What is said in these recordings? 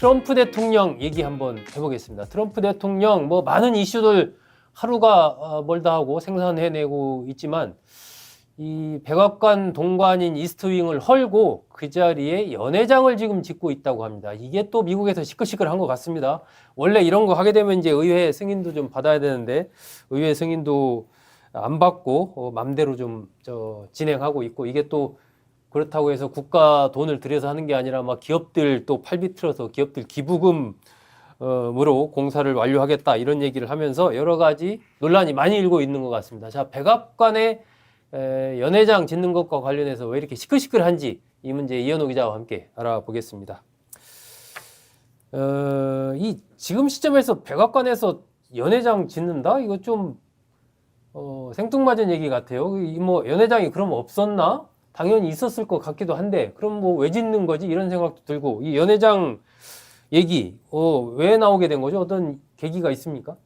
트럼프 대통령 얘기 한번 해보겠습니다. 트럼프 대통령 뭐 많은 이슈들 하루가 어, 멀다 하고 생산해내고 있지만 이 백악관 동관인 이스트윙을 헐고 그 자리에 연회장을 지금 짓고 있다고 합니다. 이게 또 미국에서 시끌시끌한 것 같습니다. 원래 이런 거 하게 되면 이제 의회 승인도 좀 받아야 되는데 의회 승인도 안 받고 어, 맘대로 좀 저 진행하고 있고 이게 또 그렇다고 해서 국가 돈을 들여서 하는 게 아니라 막 기업들 또 팔비틀어서 기업들 기부금 으로 공사를 완료하겠다 이런 얘기를 하면서 여러 가지 논란이 많이 일고 있는 것 같습니다. 자, 백악관에 에, 연회장 짓는 것과 관련해서 왜 이렇게 시끌시끌한지 이 문제 이현호 기자와 함께 알아보겠습니다. 어, 이 지금 시점에서 백악관에서 연회장 짓는다? 이거 좀 어, 생뚱맞은 얘기 같아요. 이 뭐 연회장이 그럼 없었나? 당연히 있었을 것 같기도 한데 그럼 뭐 왜 짓는 거지? 이런 생각도 들고 이 연회장 얘기 어, 왜 나오게 된 거죠? 어떤 계기가 있습니까?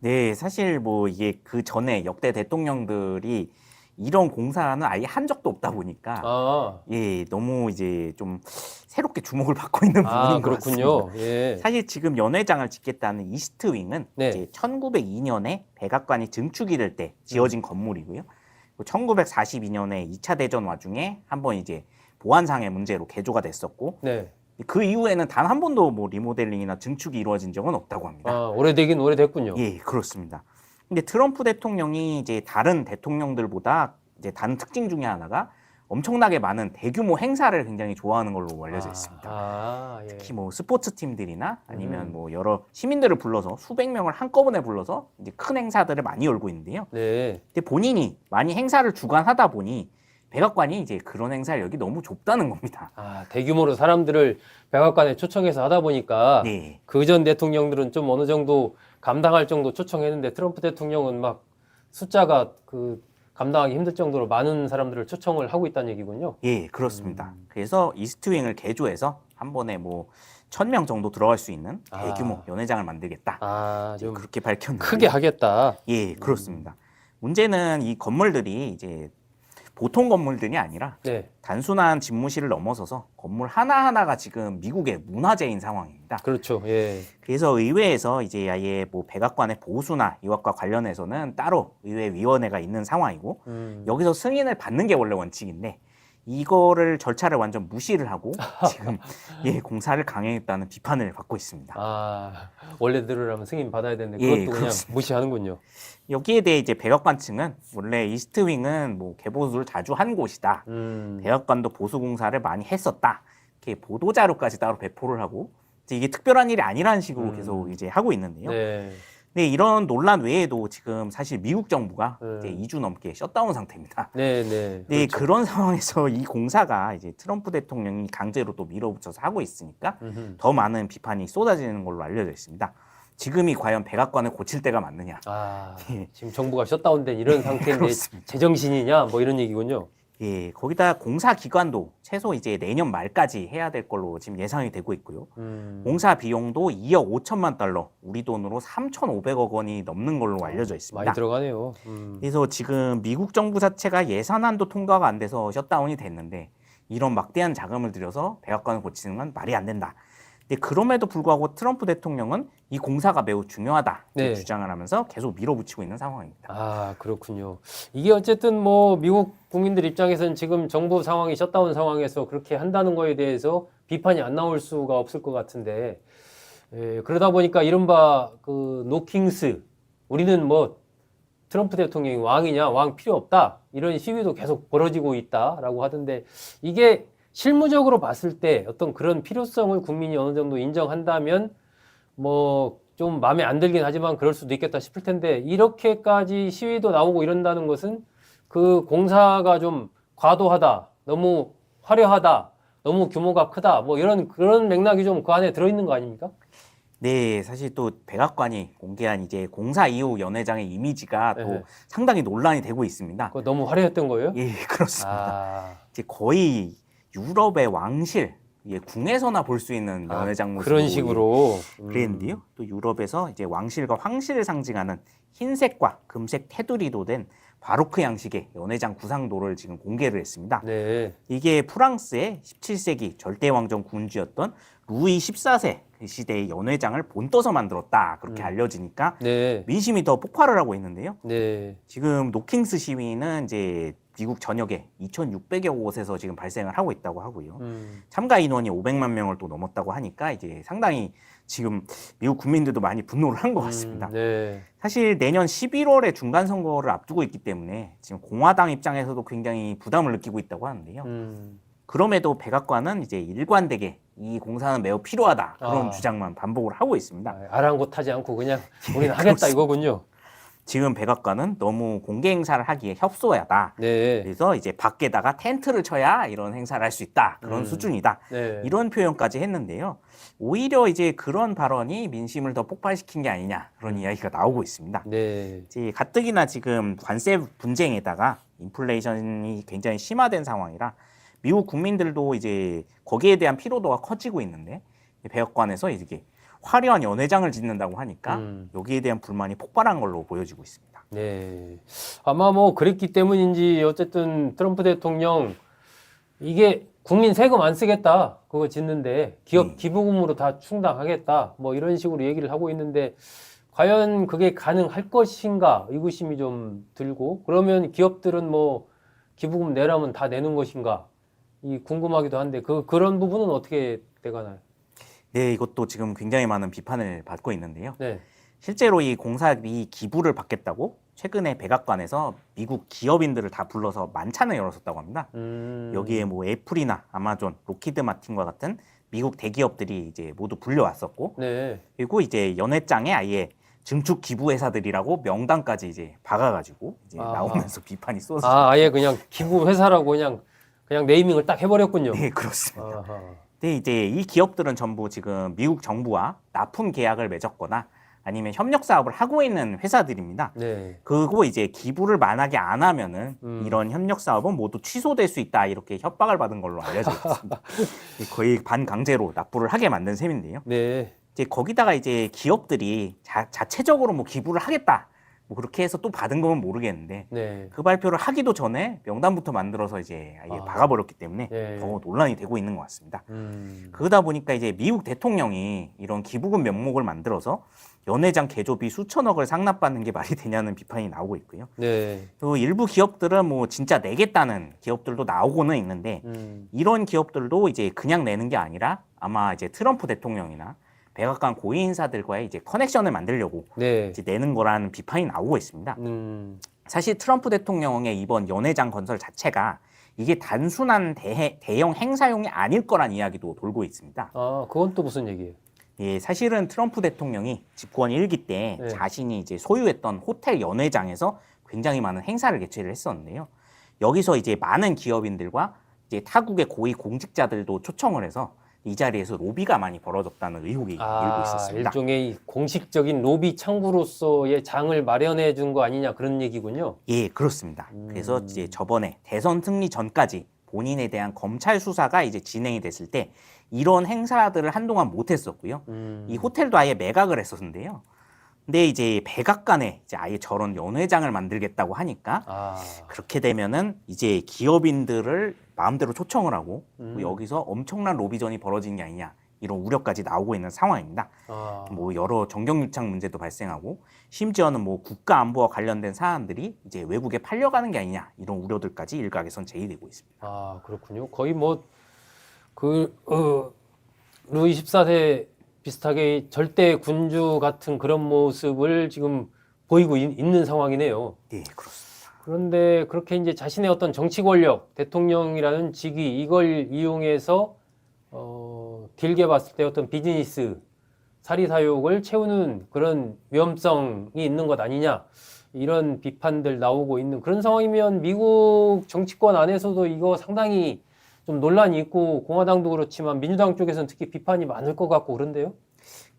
네, 사실 뭐 이게 그 전에 역대 대통령들이 이런 공사는 아예 한 적도 없다 보니까 아, 예, 너무 이제 좀 새롭게 주목을 받고 있는 부분인 아것 같습니다. 그렇군요. 예. 사실 지금 연회장을 짓겠다는 이스트 윙은 네. 이제 1902년에 백악관이 증축이 될때 음. 지어진 건물이고요. 1942년에 2차 대전 와중에 한번 이제 보안상의 문제로 개조가 됐었고 네. 그 이후에는 단 한 번도 뭐 리모델링이나 증축이 이루어진 적은 없다고 합니다. 아, 오래되긴 오래됐군요. 예, 그렇습니다. 근데 트럼프 대통령이 이제 다른 대통령들보다 이제 다른 특징 중에 하나가 엄청나게 많은 대규모 행사를 굉장히 좋아하는 걸로 알려져 있습니다. 아, 예. 특히 뭐 스포츠 팀들이나 아니면 음. 뭐 여러 시민들을 불러서 수백 명을 한꺼번에 불러서 이제 큰 행사들을 많이 열고 있는데요. 네. 근데 본인이 많이 행사를 주관하다 보니 백악관이 이제 그런 행사를 여기 너무 좁다는 겁니다. 아, 대규모로 사람들을 백악관에 초청해서 하다 보니까 네. 그전 대통령들은 좀 어느 정도 감당할 정도 초청했는데 트럼프 대통령은 막 숫자가 그 감당하기 힘들 정도로 많은 사람들을 초청을 하고 있다는 얘기군요. 예, 그렇습니다. 음. 그래서 이스트윙을 개조해서 한 번에 뭐 천 명 정도 들어갈 수 있는 아. 대규모 연회장을 만들겠다. 아, 이제 좀 그렇게 밝혔는데 크게 하겠다. 예, 그렇습니다. 문제는 이 건물들이 이제 보통 건물들이 아니라 네. 단순한 집무실을 넘어서서 건물 하나하나가 지금 미국의 문화재인 상황입니다. 그렇죠. 예. 그래서 의회에서 이제 아예 뭐 백악관의 보수나 이것과 관련해서는 따로 의회 위원회가 있는 상황이고 음. 여기서 승인을 받는 게 원래 원칙인데 이거를 절차를 완전 무시를 하고 지금 예 공사를 강행했다는 비판을 받고 있습니다. 아, 원래대로라면 승인 받아야 되는데 예, 그것도 그냥 그렇습니다. 무시하는군요. 여기에 대해 이제 백악관 측은 원래 이스트윙은 뭐 개보수를 자주 한 곳이다. 음. 백악관도 보수 공사를 많이 했었다. 이렇게 보도 자료까지 따로 배포를 하고 이제 이게 특별한 일이 아니라는 식으로 음. 계속 이제 하고 있는데요. 네. 근데 이런 논란 외에도 지금 사실 미국 정부가 음. 이제 2주 넘게 셧다운 상태입니다. 네, 네. 네, 그렇죠. 그런 상황에서 이 공사가 이제 트럼프 대통령이 강제로 또 밀어붙여서 하고 있으니까 음흠. 더 많은 비판이 쏟아지는 걸로 알려져 있습니다. 지금이 과연 백악관을 고칠 때가 맞느냐? 아, 예. 지금 정부가 셧다운된 이런 상태인데. 제정신이냐 뭐 이런 얘기군요. 예, 거기다 공사 기간도 최소 이제 내년 말까지 해야 될 걸로 지금 예상이 되고 있고요. 음. 공사 비용도 2억 5천만 달러, 우리 돈으로 3,500억 원이 넘는 걸로 알려져 있습니다. 많이 들어가네요. 음. 그래서 지금 미국 정부 자체가 예산안도 통과가 안 돼서 셧다운이 됐는데 이런 막대한 자금을 들여서 백악관을 고치는 건 말이 안 된다. 근데 그럼에도 불구하고 트럼프 대통령은 이 공사가 매우 중요하다 네. 주장을 하면서 계속 밀어붙이고 있는 상황입니다. 아, 그렇군요. 이게 어쨌든 뭐 미국 국민들 입장에서는 지금 정부 상황이 셧다운 상황에서 그렇게 한다는 거에 대해서 비판이 안 나올 수가 없을 것 같은데 에, 그러다 보니까 이른바 그 노킹스 우리는 뭐 트럼프 대통령이 왕이냐 왕 필요 없다 이런 시위도 계속 벌어지고 있다라고 하던데 이게 실무적으로 봤을 때 어떤 그런 필요성을 국민이 어느 정도 인정한다면 뭐 좀 마음에 안 들긴 하지만 그럴 수도 있겠다 싶을 텐데 이렇게까지 시위도 나오고 이런다는 것은 그 공사가 좀 과도하다, 너무 화려하다, 너무 규모가 크다, 뭐 이런 그런 맥락이 좀 그 안에 들어 있는 거 아닙니까? 네, 사실 또 백악관이 공개한 이제 공사 이후 연회장의 이미지가 또 네. 상당히 논란이 되고 있습니다. 그거 너무 화려했던 거예요? 예, 그렇습니다. 아, 이제 거의 유럽의 왕실, 예, 궁에서나 볼 수 있는 아, 연회 장 모습 그런 식으로 음. 그랬는데요. 또 유럽에서 이제 왕실과 황실을 상징하는 흰색과 금색 테두리도 된 바로크 양식의 연회장 구상도를 지금 공개를 했습니다. 네. 이게 프랑스의 17세기 절대 왕정 군주였던 루이 14세 그 시대의 연회장을 본떠서 만들었다 그렇게 음. 알려지니까 네. 민심이 더 폭발을 하고 있는데요. 네. 지금 노킹스 시위는 이제 미국 전역에 2,600여 곳에서 지금 발생을 하고 있다고 하고요. 음. 참가 인원이 500만 명을 또 넘었다고 하니까 이제 상당히 지금 미국 국민들도 많이 분노를 한 것 같습니다. 음, 네. 사실 내년 11월에 중간 선거를 앞두고 있기 때문에 지금 공화당 입장에서도 굉장히 부담을 느끼고 있다고 하는데요. 음. 그럼에도 백악관은 이제 일관되게 이 공사는 매우 필요하다 그런 아. 주장만 반복을 하고 있습니다. 아, 아랑곳하지 않고 그냥 우리는 하겠다. 이거군요. 지금 백악관은 너무 공개 행사를 하기에 협소하다. 네. 그래서 이제 밖에다가 텐트를 쳐야 이런 행사를 할 수 있다 그런 음. 수준이다 네. 이런 표현까지 했는데요. 오히려 이제 그런 발언이 민심을 더 폭발시킨 게 아니냐 그런 이야기가 나오고 있습니다. 네. 이제 가뜩이나 지금 관세 분쟁에다가 인플레이션이 굉장히 심화된 상황이라 미국 국민들도 이제 거기에 대한 피로도가 커지고 있는데 백악관에서 이게 화려한 연회장을 짓는다고 하니까 음. 여기에 대한 불만이 폭발한 걸로 보여지고 있습니다. 네. 아마 뭐 그랬기 때문인지 어쨌든 트럼프 대통령 이게 국민 세금 안 쓰겠다. 그거 짓는데 기업 음. 기부금으로 다 충당하겠다. 뭐 이런 식으로 얘기를 하고 있는데 과연 그게 가능할 것인가 의구심이 좀 들고 그러면 기업들은 뭐 기부금 내라면 다 내는 것인가 이 궁금하기도 한데 그 그런 부분은 어떻게 돼가나요? 네, 이것도 지금 굉장히 많은 비판을 받고 있는데요. 네. 실제로 이 공사비 기부를 받겠다고 최근에 백악관에서 미국 기업인들을 다 불러서 만찬을 열었었다고 합니다. 음. 여기에 뭐 애플이나 아마존, 로키드 마틴과 같은 미국 대기업들이 이제 모두 불려왔었고 네. 그리고 이제 연회장에 아예 증축 기부 회사들이라고 명단까지 이제 박아가지고 이제 아. 나오면서 비판이 쏟아져. 아 아예 그냥 기부 회사라고 그냥 그냥 네이밍을 딱 해버렸군요. 네 그렇습니다. 아하. 근데 이제 이 기업들은 전부 지금 미국 정부와 납품 계약을 맺었거나 아니면 협력 사업을 하고 있는 회사들입니다. 네. 그리고 이제 기부를 만약에 안 하면은 음. 이런 협력 사업은 모두 취소될 수 있다 이렇게 협박을 받은 걸로 알려져 있습니다. 거의 반강제로 납부를 하게 만든 셈인데요. 네. 이제 거기다가 이제 기업들이 자, 자체적으로 뭐 기부를 하겠다 뭐 그렇게 해서 또 받은 거면 모르겠는데 네. 그 발표를 하기도 전에 명단부터 만들어서 이제 아예 아. 박아버렸기 때문에 네. 더 논란이 되고 있는 것 같습니다. 음. 그러다 보니까 이제 미국 대통령이 이런 기부금 명목을 만들어서 연회장 개조비 수천억을 상납받는 게 말이 되냐는 비판이 나오고 있고요. 네. 또 일부 기업들은 뭐 진짜 내겠다는 기업들도 나오고는 있는데 음. 이런 기업들도 이제 그냥 내는 게 아니라 아마 이제 트럼프 대통령이나 백악관 고위 인사들과의 이제 커넥션을 만들려고 네. 이제 내는 거라는 비판이 나오고 있습니다. 음. 사실 트럼프 대통령의 이번 연회장 건설 자체가 이게 단순한 대, 대형 행사용이 아닐 거란 이야기도 돌고 있습니다. 아 그건 또 무슨 얘기예요? 예, 사실은 트럼프 대통령이 집권 일기 때 네. 자신이 이제 소유했던 호텔 연회장에서 굉장히 많은 행사를 개최를 했었는데요. 여기서 이제 많은 기업인들과 이제 타국의 고위 공직자들도 초청을 해서 이 자리에서 로비가 많이 벌어졌다는 의혹이 일고 아 있었습니다. 일종의 공식적인 로비 창구로서의 장을 마련해 준 거 아니냐 그런 얘기군요. 예, 그렇습니다. 음. 그래서 이제 저번에 대선 승리 전까지 본인에 대한 검찰 수사가 이제 진행이 됐을 때 이런 행사들을 한동안 못 했었고요. 음. 이 호텔도 아예 매각을 했었는데요. 근데 이제 백악관에 이제 아예 저런 연회장을 만들겠다고 하니까 아. 그렇게 되면은 이제 기업인들을 마음대로 초청을 하고 음. 여기서 엄청난 로비전이 벌어지는 게 아니냐 이런 우려까지 나오고 있는 상황입니다. 아. 뭐 여러 정경유착 문제도 발생하고 심지어는 뭐 국가 안보와 관련된 사안들이 이제 외국에 팔려가는 게 아니냐 이런 우려들까지 일각에선 제기되고 있습니다. 아 그렇군요. 거의 뭐그 어, 루이 14세 비슷하게 절대 군주 같은 그런 모습을 지금 보이고 있, 는 상황이네요. 네, 그렇습니다. 그런데 그렇게 이제 자신의 어떤 정치 권력, 대통령이라는 직위 이걸 이용해서 어, 길게 봤을 때 어떤 비즈니스 사리 사욕을 채우는 그런 위험성이 있는 것 아니냐 이런 비판들 나오고 있는 그런 상황이면 미국 정치권 안에서도 이거 상당히 좀 논란이 있고 공화당도 그렇지만 민주당 쪽에서는 특히 비판이 많을 것 같고 그런데요.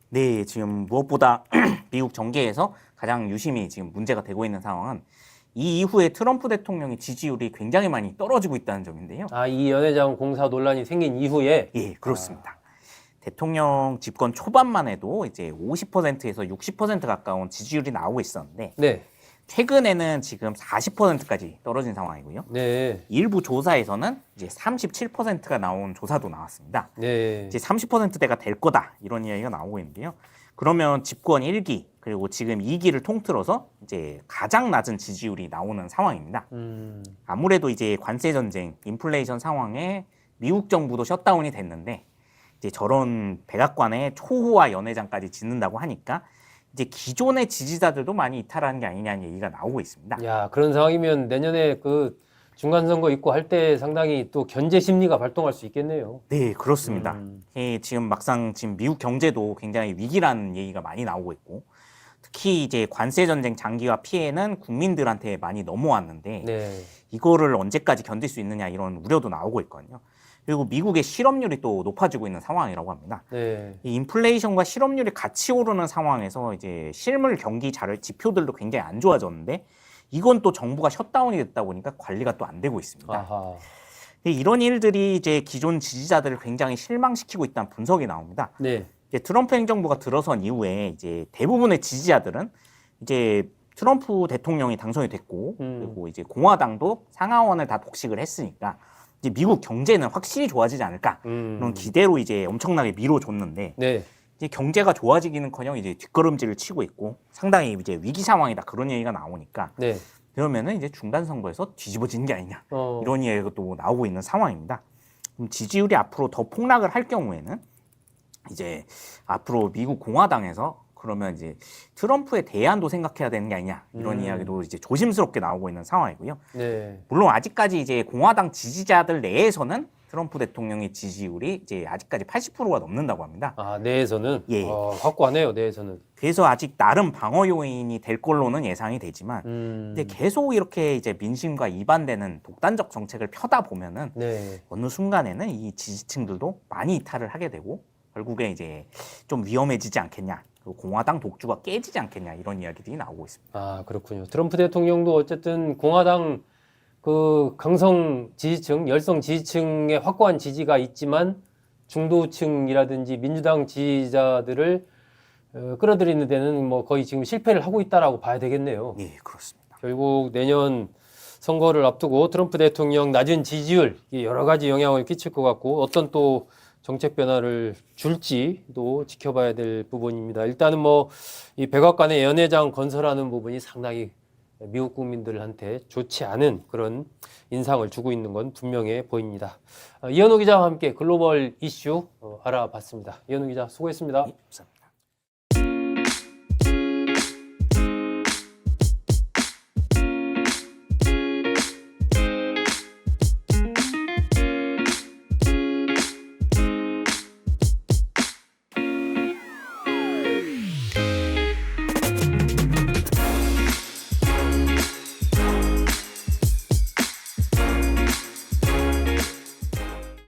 네, 지금 무엇보다 미국 정계에서 가장 유심히 지금 문제가 되고 있는 상황은 이 이후에 트럼프 대통령의 지지율이 굉장히 많이 떨어지고 있다는 점인데요. 아 이 연회장 공사 논란이 생긴 이후에 예, 그렇습니다. 대통령 집권 초반만 해도 이제 50%에서 60% 가까운 지지율이 나오고 있었는데 네, 최근에는 지금 40%까지 떨어진 상황이고요. 네. 일부 조사에서는 이제 37%가 나온 조사도 나왔습니다. 네. 이제 30%대가 될 거다 이런 이야기가 나오고 있는데요. 그러면 집권 1기 그리고 지금 2기를 통틀어서 이제 가장 낮은 지지율이 나오는 상황입니다. 음. 아무래도 이제 관세 전쟁, 인플레이션 상황에 미국 정부도 셧다운이 됐는데 이제 저런 백악관의 초호화 연회장까지 짓는다고 하니까 이제 기존의 지지자들도 많이 이탈하는 게 아니냐는 얘기가 나오고 있습니다. 야, 그런 상황이면 내년에 그 중간 선거 있고 할 때 상당히 또 견제 심리가 발동할 수 있겠네요. 네, 그렇습니다. 음. 예, 지금 막상 지금 미국 경제도 굉장히 위기라는 얘기가 많이 나오고 있고 특히 이제 관세 전쟁 장기화 피해는 국민들한테 많이 넘어왔는데 네. 이거를 언제까지 견딜 수 있느냐 이런 우려도 나오고 있거든요. 그리고 미국의 실업률이 또 높아지고 있는 상황이라고 합니다. 네. 이 인플레이션과 실업률이 같이 오르는 상황에서 이제 실물 경기 자료 지표들도 굉장히 안 좋아졌는데 이건 또 정부가 셧다운이 됐다 보니까 관리가 또 안 되고 있습니다. 아하. 이런 일들이 이제 기존 지지자들을 굉장히 실망시키고 있다는 분석이 나옵니다. 네. 이제 트럼프 행정부가 들어선 이후에 이제 대부분의 지지자들은 이제 트럼프 대통령이 당선이 됐고 음. 그리고 이제 공화당도 상하원을 다 독식을 했으니까 이제 미국 경제는 확실히 좋아지지 않을까 음. 그런 기대로 이제 엄청나게 밀어줬는데 네. 이제 경제가 좋아지기는커녕 이제 뒷걸음질을 치고 있고 상당히 이제 위기 상황이다 그런 얘기가 나오니까 네. 그러면은 이제 중간 선거에서 뒤집어지는 게 아니냐 어. 이런 이야기가 또 나오고 있는 상황입니다. 그럼 지지율이 앞으로 더 폭락을 할 경우에는 이제 앞으로 미국 공화당에서 그러면 이제 트럼프의 대안도 생각해야 되는 게 아니냐 이런 음. 이야기도 이제 조심스럽게 나오고 있는 상황이고요. 네. 물론 아직까지 이제 공화당 지지자들 내에서는 트럼프 대통령의 지지율이 이제 아직까지 80%가 넘는다고 합니다. 아, 내에서는 예. 어, 확고하네요. 내에서는. 그래서 아직 나름 방어 요인이 될 걸로는 예상이 되지만 음. 근데 계속 이렇게 이제 민심과 이반되는 독단적 정책을 펴다 보면은 네. 어느 순간에는 이 지지층들도 많이 이탈을 하게 되고 결국에 이제 좀 위험해지지 않겠냐 그리고 공화당 독주가 깨지지 않겠냐 이런 이야기들이 나오고 있습니다. 아, 그렇군요. 트럼프 대통령도 어쨌든 공화당 그 강성 지지층, 열성 지지층의 확고한 지지가 있지만 중도층이라든지 민주당 지지자들을 어, 끌어들이는 데는 뭐 거의 지금 실패를 하고 있다라고 봐야 되겠네요. 예, 그렇습니다. 결국 내년 선거를 앞두고 트럼프 대통령 낮은 지지율 여러 가지 영향을 끼칠 것 같고 어떤 또 정책 변화를 줄지도 지켜봐야 될 부분입니다. 일단은 뭐 이 백악관의 연회장 건설하는 부분이 상당히 미국 국민들한테 좋지 않은 그런 인상을 주고 있는 건 분명해 보입니다. 아, 이현우 기자와 함께 글로벌 이슈 어, 알아봤습니다. 이현우 기자 수고했습니다. 예, 감사합니다.